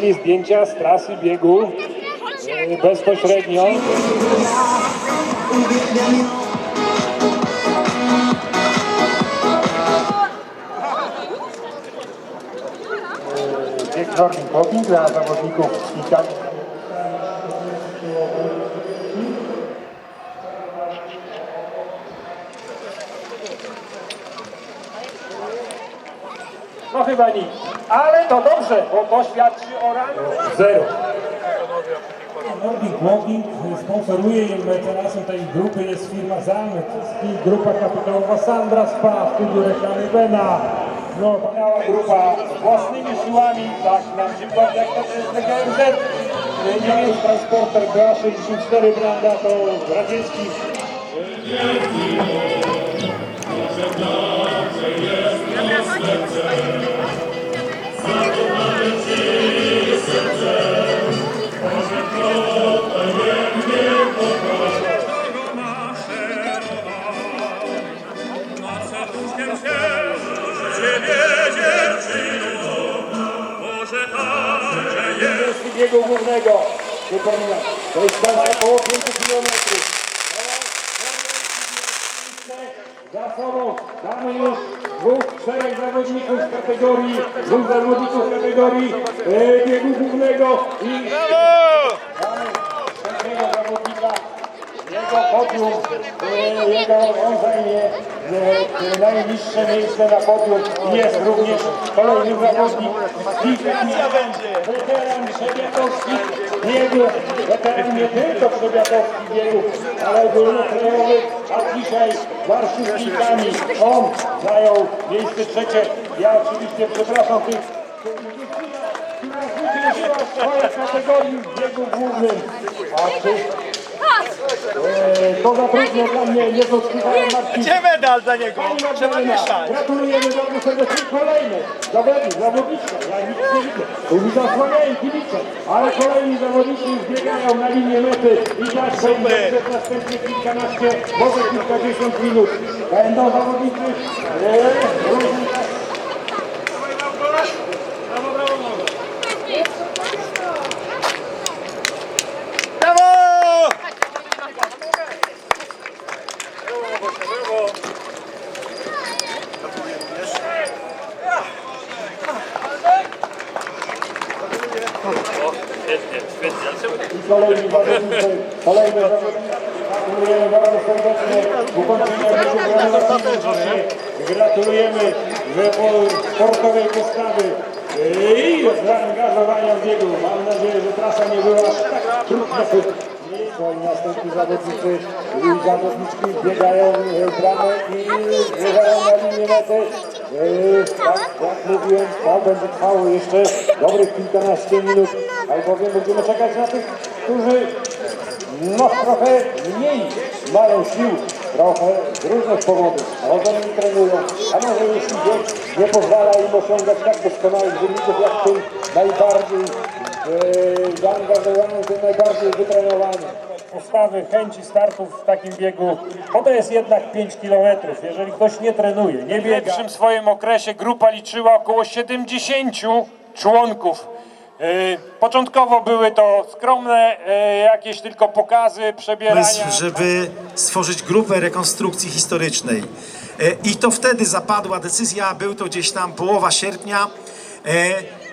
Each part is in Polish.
mieli zdjęcia z trasy biegu e, bezpośrednio. E, Bieg Nordic Walking dla zawodników Italii. No chyba nic. Ale to dobrze, bo to świadczy o ranu. Zero. Nordic Walking sponsoruje i mecenasem tej grupy jest firma Zamet, grupa kapitałowa Sandra Spa, w studiu reklamy Bena. No, wspaniała grupa własnymi siłami, tak na przykład jak to jest DGMZ, niemiecki transporter BA64 Branda, to radziecki biegu głównego. Przypominam, to jest dalej około 5 km. Za sobą mamy już dwóch, czterech zawodników z kategorii, dwóch zawodników z kategorii e, biegu głównego i trzeciego zawodnika. Jego podium, e, jego, on zajmie najniższe miejsce na podium jest również kolejny zawodnik. Weteran Trzebiatowski biegu, weteran nie tylko Trzebiatowski biegu, ale ogólnokrajowy, a dzisiaj Warszawnikami. On zajął miejsce trzecie. Ja oczywiście przepraszam tych, która w swojej kategorii w biegu głównym. A czy to za trudno dla mnie, nie doskwitałem Marcin. Gdzie medal dla niego? Trzeba mieszać. gratulujemy bardzo serdecznie kolejny zawodnik, zawodniczka, ja nic nie widzę, tu zasłaniają kibice, ale kolejni zawodnicy już biegają na linię mety i będzie przez następnie kilkanaście, może kilkadziesiąt minut. Będą zawodnicy e, różnych Brawo! i kolejni zawodnicy, kolejne zawodnicy. Gratulujemy bardzo serdecznie ukończenia gratulacyjnego. Gratulujemy sportowej postawy i zaangażowania w biegu. Mam nadzieję, że trasa nie była aż tak trudna. I następni zawodnicy i zawodniczki biegają e, bramę i biegają na linię mety. E, Tak, jak mówiłem, to będzie trwało jeszcze dobrych kilkanaście minut, albowiem będziemy czekać na tych, którzy no trochę mniej mają sił, trochę z różnych powodów. Może nie trenują, a może jeśli wiek nie pozwala im osiągać tak doskonałych wyników jak tym najbardziej e, zaangażowanym, tym najbardziej wytrenowanym. Postawy, chęci startów w takim biegu, bo to jest jednak 5 km. Jeżeli ktoś nie trenuje, nie biega. W pierwszym swoim okresie grupa liczyła około 70 członków. E, Początkowo były to skromne e, jakieś tylko pokazy, przebierania. pomysł, żeby stworzyć grupę rekonstrukcji historycznej. E, I to wtedy zapadła decyzja, był to gdzieś tam połowa sierpnia,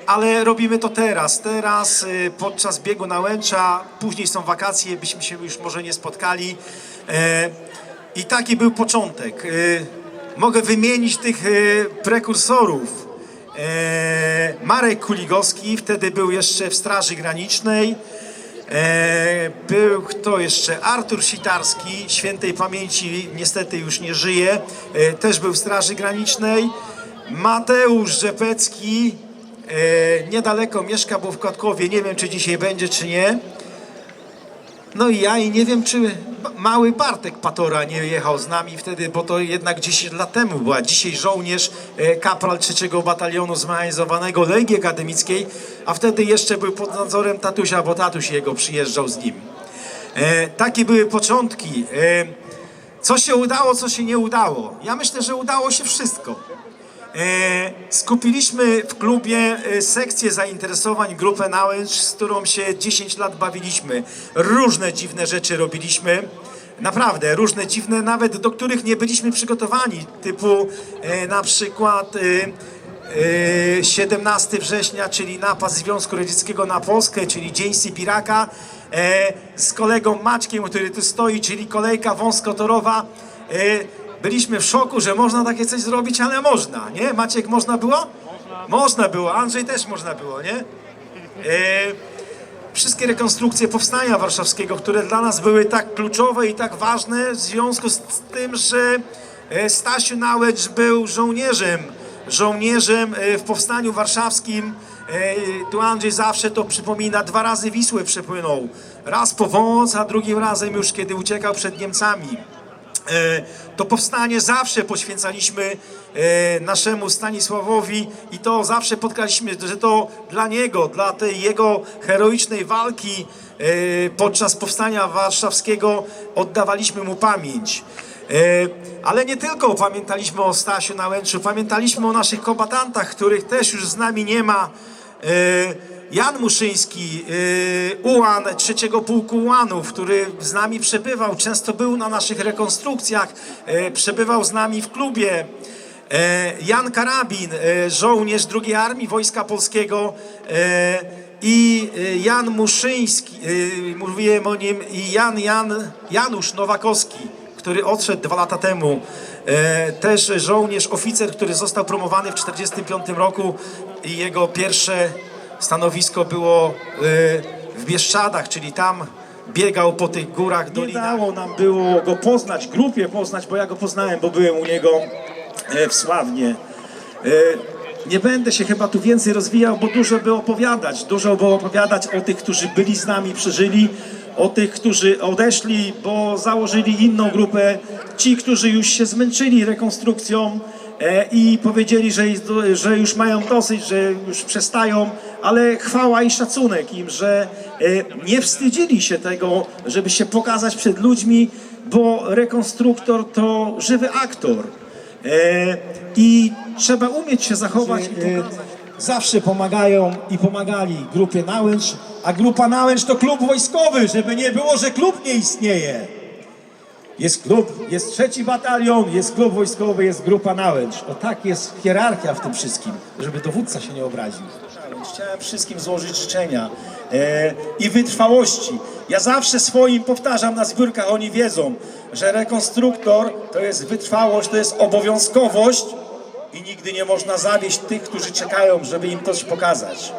ale robimy to teraz. Teraz podczas biegu na Łęcza, później są wakacje, byśmy się już może nie spotkali. I taki był początek. Mogę wymienić tych prekursorów. E, Marek Kuligowski, wtedy był jeszcze w Straży Granicznej. E, był kto jeszcze? Artur Sitarski, świętej pamięci, niestety już nie żyje, e, też był w Straży Granicznej. Mateusz Rzepecki, niedaleko mieszka, bo w Kotkowie, nie wiem czy dzisiaj będzie czy nie. No i ja i nie wiem, czy mały Bartek Patora nie jechał z nami wtedy, bo to jednak 10 lat temu była. Dzisiaj żołnierz, e, kapral 3 Batalionu Zmechanizowanego Legii Akademickiej, a wtedy jeszcze był pod nadzorem tatusia, bo tatuś jego przyjeżdżał z nim. E, takie były początki. E, co się udało, co się nie udało? Ja myślę, że udało się wszystko. E, skupiliśmy w klubie e, sekcję zainteresowań, grupę Nałęcz, z którą się 10 lat bawiliśmy. Różne dziwne rzeczy robiliśmy. Naprawdę, różne dziwne, nawet do których nie byliśmy przygotowani, typu e, na przykład e, e, 17 września, czyli napad Związku Radzieckiego na Polskę, czyli Dzień Sybiraka, z kolegą Maćkiem, który tu stoi, czyli kolejka wąskotorowa. Byliśmy w szoku, że można takie coś zrobić, ale można, nie? Maciek, można było? Można. Można było, Andrzej też można było, nie? E, wszystkie rekonstrukcje powstania warszawskiego, które dla nas były tak kluczowe i tak ważne w związku z tym, że e, Stasiu Nałęcz był żołnierzem, żołnierzem e, w powstaniu warszawskim. Tu Andrzej zawsze to przypomina, dwa razy Wisłę przepłynął. Raz po wąs, a drugim razem już kiedy uciekał przed Niemcami. E, To powstanie zawsze poświęcaliśmy e, naszemu Stanisławowi i to zawsze podkreślaliśmy, że to dla niego, dla tej jego heroicznej walki e, podczas powstania warszawskiego oddawaliśmy mu pamięć. Ale nie tylko pamiętaliśmy o Stasiu Nałęczu, pamiętaliśmy o naszych kombatantach, których też już z nami nie ma. Jan Muszyński, y, ułan trzeciego pułku ułanów, który z nami przebywał, często był na naszych rekonstrukcjach, y, przebywał z nami w klubie. E, Jan Karabin, y, żołnierz II Armii Wojska Polskiego y, i y, Jan Muszyński, y, mówiłem o nim, i Jan, Jan Janusz Nowakowski, który odszedł dwa lata temu. Też żołnierz, oficer, który został promowany w 1945 roku i jego pierwsze stanowisko było e, w Bieszczadach, czyli tam biegał po tych górach, dolinach. Nie dało nam było go poznać, grupie poznać, bo ja go poznałem, bo byłem u niego e, w Sławnie. E, Nie będę się chyba tu więcej rozwijał, bo dużo by opowiadać. Dużo by opowiadać o tych, którzy byli z nami, przeżyli, o tych, którzy odeszli, bo założyli inną grupę. Ci, którzy już się zmęczyli rekonstrukcją e, i powiedzieli, że, że już mają dosyć, że już przestają, ale chwała i szacunek im, że e, nie wstydzili się tego, żeby się pokazać przed ludźmi, bo rekonstruktor to żywy aktor. E, I trzeba umieć się zachować i pokazać. zawsze pomagają i pomagali grupie Nałęcz, a grupa Nałęcz to klub wojskowy, żeby nie było, że klub nie istnieje. Jest klub, jest trzeci batalion, jest klub wojskowy, jest grupa Nałęcz. O tak jest hierarchia w tym wszystkim, żeby dowódca się nie obraził. Chciałem wszystkim złożyć życzenia e, i wytrwałości. Ja zawsze swoim powtarzam na zbiórkach, oni wiedzą, że rekonstruktor to jest wytrwałość, to jest obowiązkowość i nigdy nie można zawieść tych, którzy czekają, żeby im coś pokazać.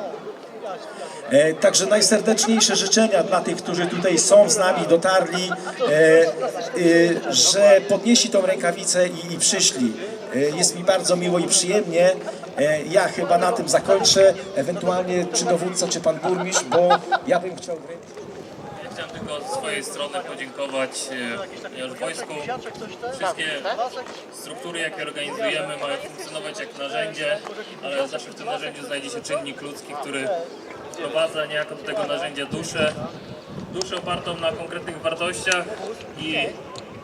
E, Także najserdeczniejsze życzenia dla tych, którzy tutaj są z nami, dotarli, e, e, że podnieśli tą rękawicę i, i przyszli. E, Jest mi bardzo miło i przyjemnie. E, Ja chyba na tym zakończę, ewentualnie czy dowódca, czy pan burmistrz, bo ja bym chciał... Chciałem tylko od swojej strony podziękować, e, wojsku. Wszystkie struktury, jakie organizujemy, mają funkcjonować jak narzędzie, ale zawsze w tym narzędziu znajdzie się czynnik ludzki, który wprowadza niejako do tego narzędzia duszę, duszę opartą na konkretnych wartościach i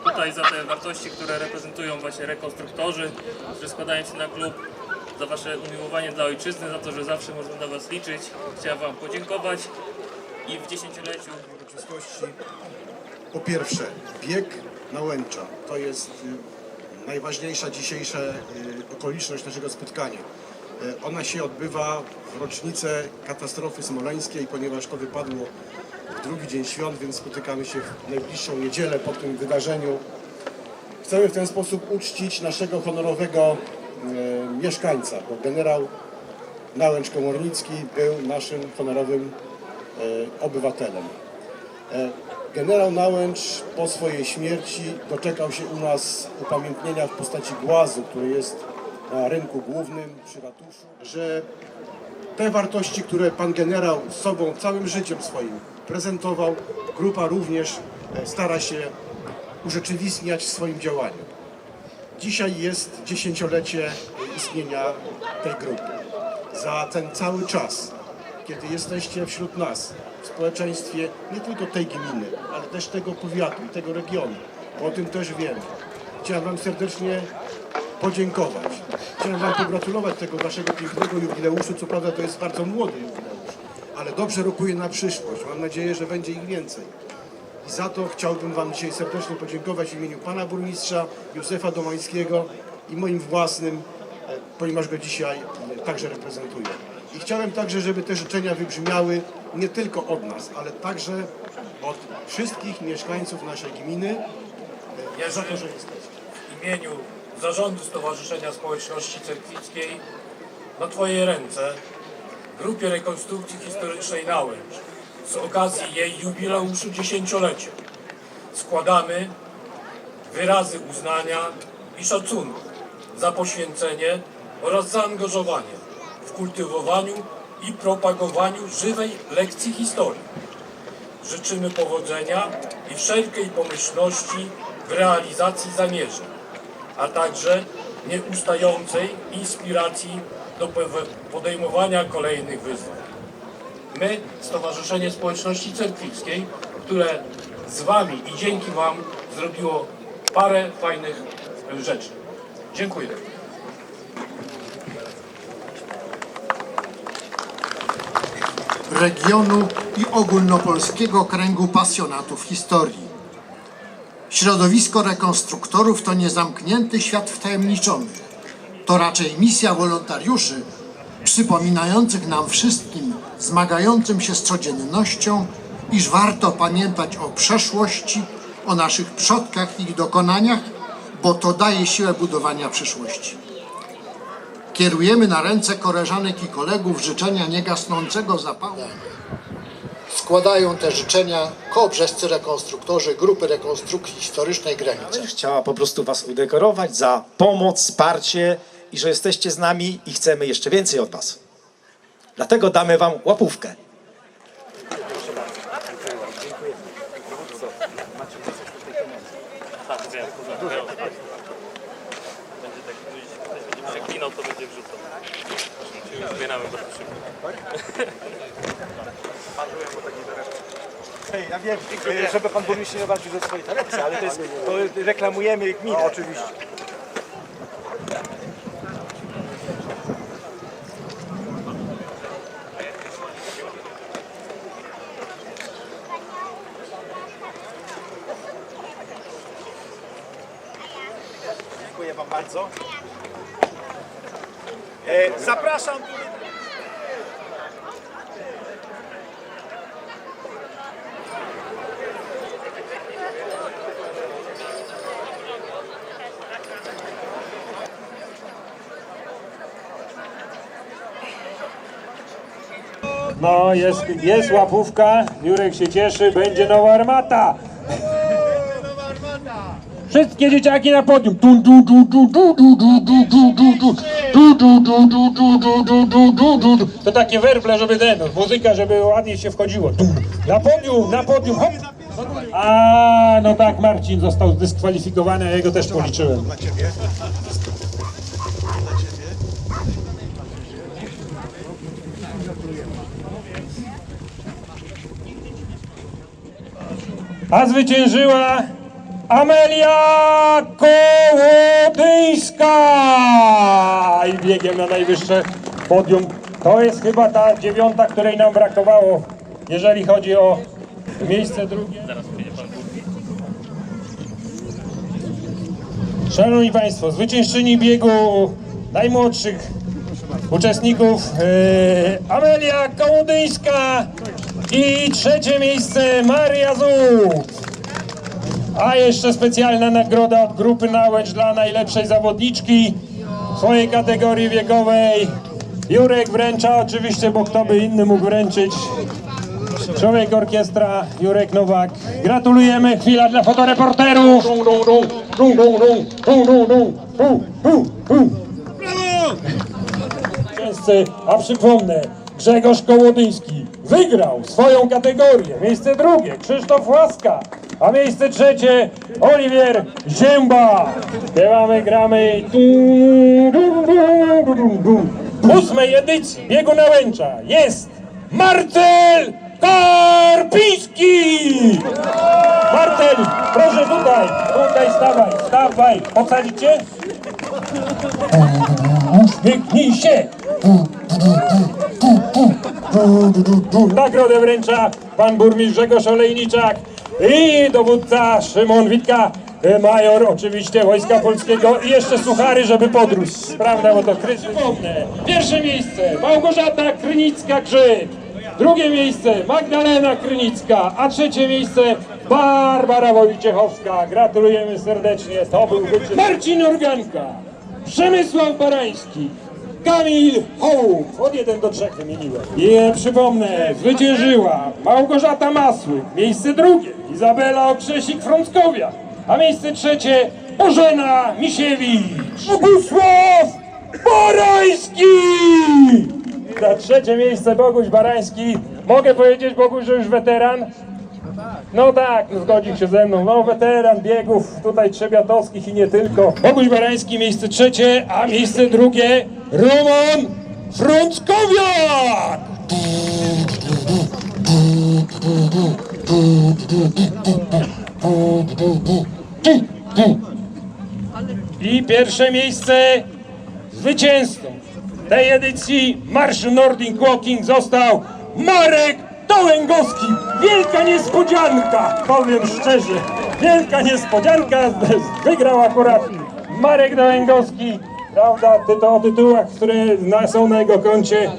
tutaj za te wartości, które reprezentują właśnie rekonstruktorzy, którzy składają się na klub, za Wasze umiłowanie dla ojczyzny, za to, że zawsze można na Was liczyć. Chciałem Wam podziękować i w dziesięcioleciu uroczystości. Po pierwsze, bieg Nałęcza to jest y, najważniejsza dzisiejsza y, okoliczność naszego spotkania. Y, Ona się odbywa w rocznicę katastrofy smoleńskiej, ponieważ to wypadło w drugi dzień świąt, więc spotykamy się w najbliższą niedzielę po tym wydarzeniu. Chcemy w ten sposób uczcić naszego honorowego mieszkańca, bo generał Nałęcz Komornicki był naszym honorowym e, obywatelem. E, Generał Nałęcz po swojej śmierci doczekał się u nas upamiętnienia w postaci głazu, który jest na rynku głównym przy ratuszu, że te wartości, które pan generał sobą całym życiem swoim prezentował. Grupa również e, stara się urzeczywistniać w swoim działaniu. Dzisiaj jest dziesięciolecie istnienia tej grupy. Za ten cały czas, kiedy jesteście wśród nas, w społeczeństwie nie tylko tej gminy, ale też tego powiatu i tego regionu, bo o tym też wiemy. Chciałem Wam serdecznie podziękować. Chciałem Wam pogratulować tego Waszego pięknego jubileuszu. Co prawda to jest bardzo młody jubileusz, ale dobrze rokuje na przyszłość. Mam nadzieję, że będzie ich więcej. I za to chciałbym Wam dzisiaj serdecznie podziękować w imieniu Pana Burmistrza Józefa Domańskiego i moim własnym, e, ponieważ go dzisiaj e, także reprezentuję. I chciałem także, żeby te życzenia wybrzmiały nie tylko od nas, ale także od wszystkich mieszkańców naszej gminy e, za to, że jesteście. w imieniu Zarządu Stowarzyszenia Społeczności Cerkwickiej na Twoje ręce Grupie Rekonstrukcji Historycznej Nałęcz z okazji jej jubileuszu dziesięciolecia składamy wyrazy uznania i szacunku za poświęcenie oraz zaangażowanie w kultywowaniu i propagowaniu żywej lekcji historii. Życzymy powodzenia i wszelkiej pomyślności w realizacji zamierzeń, a także nieustającej inspiracji do podejmowania kolejnych wyzwań. My, Stowarzyszenie Społeczności Cerkwickiej, które z Wami i dzięki Wam zrobiło parę fajnych e, rzeczy. Dziękuję. regionu i ogólnopolskiego kręgu pasjonatów historii. Środowisko rekonstruktorów to niezamknięty świat wtajemniczony. To raczej misja wolontariuszy przypominających nam wszystkim zmagającym się z codziennością, iż warto pamiętać o przeszłości, o naszych przodkach i ich dokonaniach, bo to daje siłę budowania przyszłości. Kierujemy na ręce koleżanek i kolegów życzenia niegasnącego zapału. Składają te życzenia kołobrzescy rekonstruktorzy Grupy Rekonstrukcji Historycznej Granice. Chciała po prostu Was udekorować za pomoc, wsparcie i że jesteście z nami i chcemy jeszcze więcej od Was. Dlatego damy Wam łapówkę. Tak. Będzie tak, będzie przeklinał, to będzie wrzucał. Zbieramy bardzo szybko. Hej, ja wiem, żeby pan burmistrz nie obraził ze swojej torebce, ale to jest, to reklamujemy gminę. oczywiście. Jest, jest łapówka, Jurek się cieszy, będzie nowa armata. Wszystkie dzieciaki na podium. To takie werble, żeby ten, muzyka, żeby ładnie się wchodziło. Na podium, na podium, hop. A, no tak, Marcin został zdyskwalifikowany, ja jego też policzyłem. A zwyciężyła Amelia Kołodyńska! I biegiem na najwyższe podium. To jest chyba ta dziewiąta, której nam brakowało, jeżeli chodzi o miejsce drugie. Szanowni Państwo, zwyciężczyni biegu najmłodszych uczestników e, Amelia Kołodyńska i trzecie miejsce Maria Zut. A jeszcze specjalna nagroda od grupy Nałęcz dla najlepszej zawodniczki w swojej kategorii wiekowej. Jurek wręcza oczywiście, bo kto by inny mógł wręczyć. Człowiek orkiestra Jurek Nowak. Gratulujemy. Chwila dla fotoreporterów. Wszyscy, a przypomnę, Grzegorz Kołodyński, wygrał swoją kategorię. Miejsce drugie Krzysztof Łaska, a miejsce trzecie Oliwier Zięba. Śpiewamy, gramy. W ósmej edycji biegu na Łęcza jest Marcel Karpiński! Marcel, proszę tutaj, tutaj stawaj, stawaj. Posadzicie? Uśmiechnij się! Nagrodę wręcza pan burmistrz Grzegorz Olejniczak i dowódca Szymon Witka, e, major oczywiście Wojska Polskiego i jeszcze suchary, żeby podróż. Prawda, bo to kryzys. Pierwsze miejsce Małgorzata Krynicka-Grzyb, drugie miejsce Magdalena Krynicka, a trzecie miejsce Barbara Wojciechowska. Gratulujemy serdecznie, to był wyczyn. Marcin Organka, Przemysław Barański, Kamil Hołub, od 1 do 3 wymieniłem. I przypomnę, zwyciężyła Małgorzata Masły, miejsce drugie, Izabela Okrzesik-Frąckowiak, a miejsce trzecie Bożena Misiewicz. Bogusław Barański! Za trzecie miejsce Boguś Barański. Mogę powiedzieć Boguś, że już weteran? No tak, no zgodził się ze mną. No weteran biegów tutaj trzebiatowskich i nie tylko. Boguś Barański miejsce trzecie, a miejsce drugie Roman Frąckowiak! I pierwsze miejsce zwycięzcą tej edycji Marszu Nordic Walking został Marek Dołęgowski. Wielka niespodzianka, powiem szczerze. Wielka niespodzianka, wygrał akurat Marek Dołęgowski. Prawda, ty to o tytułach, które na, są na jego koncie.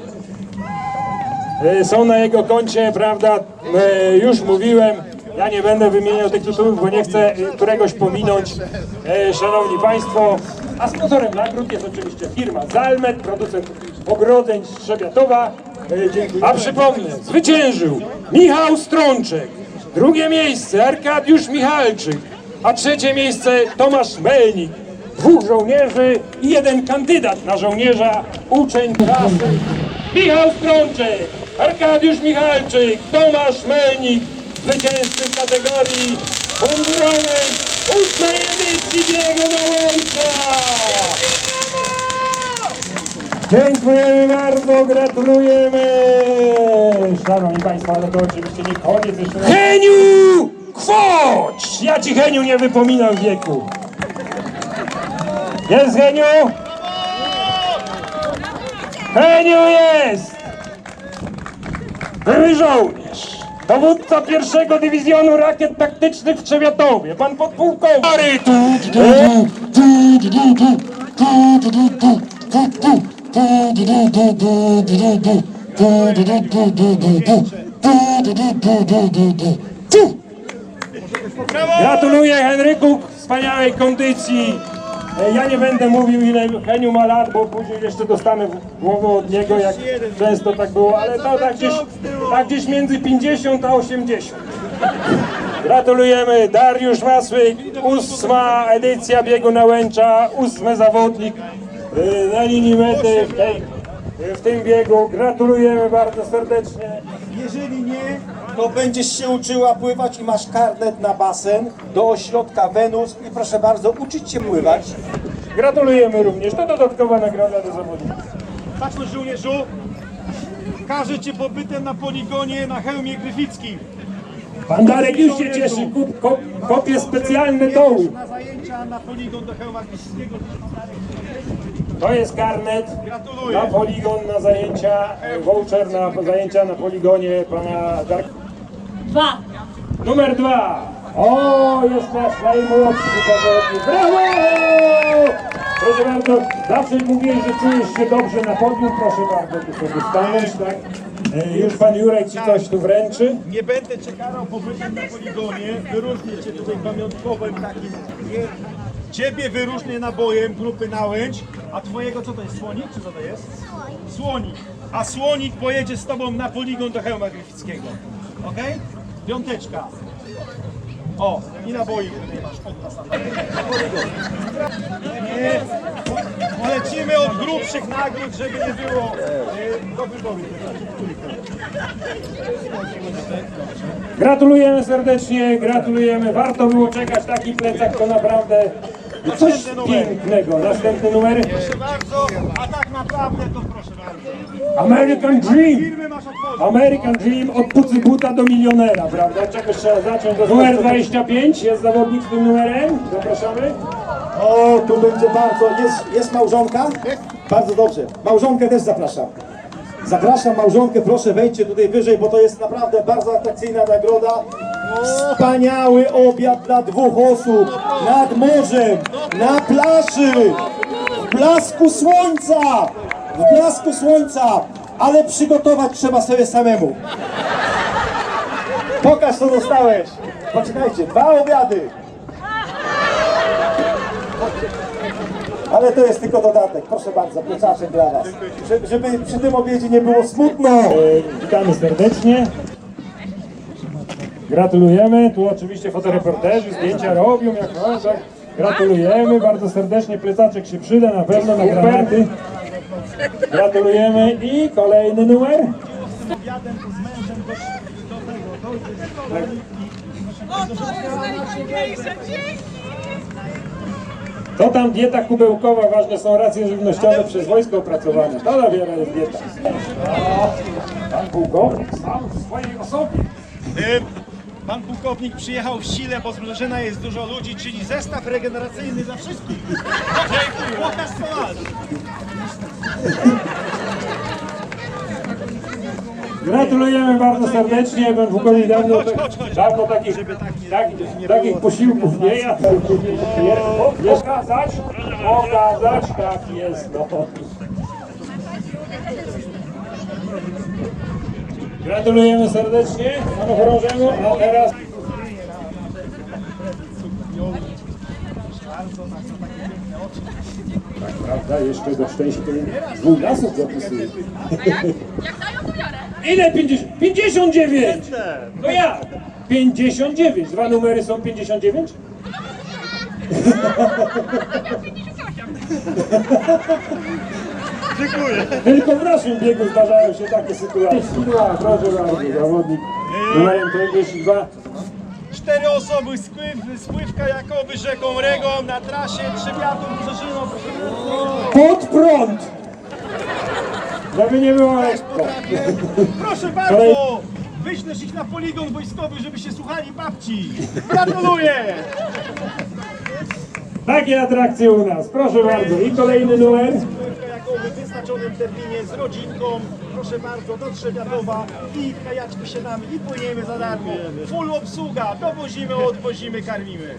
E, Są na jego koncie, prawda, e, już mówiłem, ja nie będę wymieniał tych tytułów, bo nie chcę e, któregoś pominąć, szanowni państwo. A sponsorem nagród jest oczywiście firma Zalmet, producent ogrodzeń z Trzebiatowa. Dziękuję. A przypomnę, zwyciężył Michał Strączek, drugie miejsce Arkadiusz Michalczyk, a trzecie miejsce Tomasz Melnik. Dwóch żołnierzy i jeden kandydat na żołnierza, uczeń klasy. Michał Strączek, Arkadiusz Michalczyk, Tomasz Melnik, zwycięzcy w kategorii mundurowej ósmej edycji biegu na łącza. Dziękujemy bardzo, gratulujemy! Szanowni Państwo, ale to oczywiście nie koniec jeszcze. Heniu! Kwoć! Ja Ci Heniu nie wypominam wieku. Jest Heniu? Heniu jest! Były żołnierz, dowódca pierwszego dywizjonu rakiet taktycznych w Trzebiatowie, pan podpułkownik. Stary, tu, tu, tu, tu, tu, tu, tu, tu, tu, tu. Gratuluję Henryku wspaniałej kondycji. E, Ja nie będę mówił ile Heniu ma lat, bo później jeszcze dostanę głowę od niego, jak często tak było, ale to tak gdzieś, tak gdzieś między 50 a 80. Gratulujemy, Dariusz Masłyk, ósma edycja biegu na Łęcza, ósmy zawodnik na linii mety w, tej, w tym biegu. Gratulujemy bardzo serdecznie. Jeżeli nie, to będziesz się uczyła pływać i masz karnet na basen do ośrodka Wenus i proszę bardzo, uczyć się pływać. Gratulujemy również, to dodatkowa nagroda do zawodników. Patrz żołnierzu, każe cię pobytem na poligonie na hełmie Gryfickim. Pan Darek już się cieszy, kup, kop, kopie specjalne doły. Na zajęcia na poligon do hełma Gryfickiego. To jest karnet Gratuluję. na poligon, na zajęcia, voucher na zajęcia na poligonie pana Darka. Dwa. Numer dwa. O, jest nasz najmłodszy zawodnik. Brawo! Proszę bardzo, zawsze mówiłeś, że czujesz się dobrze na podium. Proszę bardzo, tu sobie stanąć, tak? E, Już pan Jurek ci coś tu wręczy. Nie będę cię karał pobytem na poligonie, wyróżnię cię tutaj pamiątkowym takim. Ciebie wyróżnię nabojem grupy Nałęcz, a twojego co to jest, słonik czy co to jest? Słonik. A słonik pojedzie z tobą na poligon do hełma Gryfickiego. Okej? Piąteczka. O, i naboi tutaj masz od nas. na poligon. Nie, lecimy od grubszych nagród, żeby nie było e, do wyboru. Gratulujemy serdecznie, gratulujemy. Warto było czekać. Taki plecak to naprawdę coś pięknego. Następny numer. Proszę bardzo, a tak naprawdę to proszę bardzo. American Dream. American Dream od pucybuta do milionera, prawda? Czegoś trzeba zacząć. Numer 25 jest zawodnik z tym numerem. Zapraszamy. O, tu będzie bardzo. Jest, jest małżonka? Bardzo dobrze. Małżonkę też zapraszam. Zapraszam małżonkę, proszę wejdźcie tutaj wyżej, bo to jest naprawdę bardzo atrakcyjna nagroda. Wspaniały obiad dla dwóch osób nad morzem, na plaży, w blasku słońca, w blasku słońca, ale przygotować trzeba sobie samemu. Pokaż co dostałeś. Poczekajcie, dwa obiady. Ale to jest tylko dodatek. Proszę bardzo, pleczaczek dla Was. Żeby, żeby przy tym obiedzie nie było smutno. Witamy serdecznie. Gratulujemy. Tu oczywiście fotoreporterzy zdjęcia robią jak tak. Gratulujemy bardzo serdecznie. Plecaczek się przyda na pewno na granaty. Gratulujemy i kolejny numer. O, to jest najfajniejsze! Dzięki! To tam dieta kubełkowa, ważne są racje żywnościowe przez wojsko opracowane. To dopiero jest dieta. Pan pułkownik sam w swojej osobie. Pan pułkownik przyjechał w sile, bo z jest dużo ludzi, czyli zestaw regeneracyjny dla wszystkich. Dziękuję. Gratulujemy bardzo serdecznie. Pan pułkownik dawno, Chodź, chodź, chodź. dawno takich, tak tak, takich było. posiłków nie jadł. Pokazać, pokazać, tak jest. No. Gratulujemy serdecznie panu chorążemu, a teraz Tak, prawda? Jeszcze do szczęścia dwóch lasów zapisuje. Jak dają, to biorę. Ile 50? 59! No jak? 59. Dwa numery są 59? Dziękuję. Tylko w naszym biegu zdarzają się takie sytuacje. Proszę bardzo, zawodnik numerem 42. Cztery osoby, spływ, spływ kajakowy rzeką Regą na trasie Trzebiatów, Brzeżyno, Pod prąd! Żeby nie było lekko. Proszę bardzo! Wyślesz ich na poligon wojskowy, żeby się słuchali babci. Gratuluję! Takie atrakcje u nas. Proszę bardzo. I kolejny numer. Kajakowy w wyznaczonym terminie z rodzinką. Proszę bardzo, do Trzebiatowa i w kajaczku siadamy i płyniemy za darmo. Full obsługa, dowozimy, odwozimy, karmimy.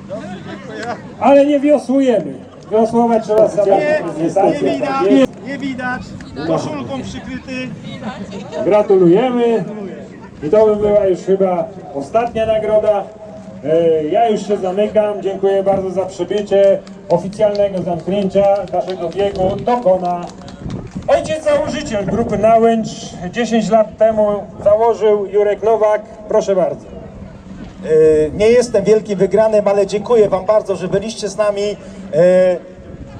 Ale nie wiosłujemy. Wiosłować trzeba za Nie, nie widać, nie widać. Koszulką przykryty. Gratulujemy. I to by była już chyba ostatnia nagroda. E, Ja już się zamykam. Dziękuję bardzo za przybycie. Oficjalnego zamknięcia naszego biegu dokona ojciec założyciel grupy Nałęcz. 10 lat temu założył Jurek Nowak. Proszę bardzo. E, Nie jestem wielkim wygranym, ale dziękuję Wam bardzo, że byliście z nami.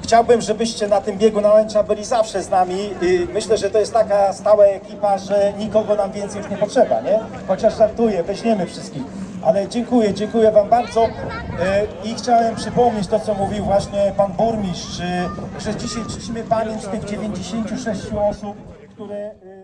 Chciałbym, żebyście na tym biegu Nałęcza byli zawsze z nami. Myślę, że to jest taka stała ekipa, że nikogo nam więcej już nie potrzeba, nie? Chociaż żartuję, weźmiemy wszystkich. Ale dziękuję, dziękuję Wam bardzo. E, I chciałem przypomnieć to, co mówił właśnie Pan Burmistrz, że dzisiaj czcimy pamięć tych 96 osób, które... e,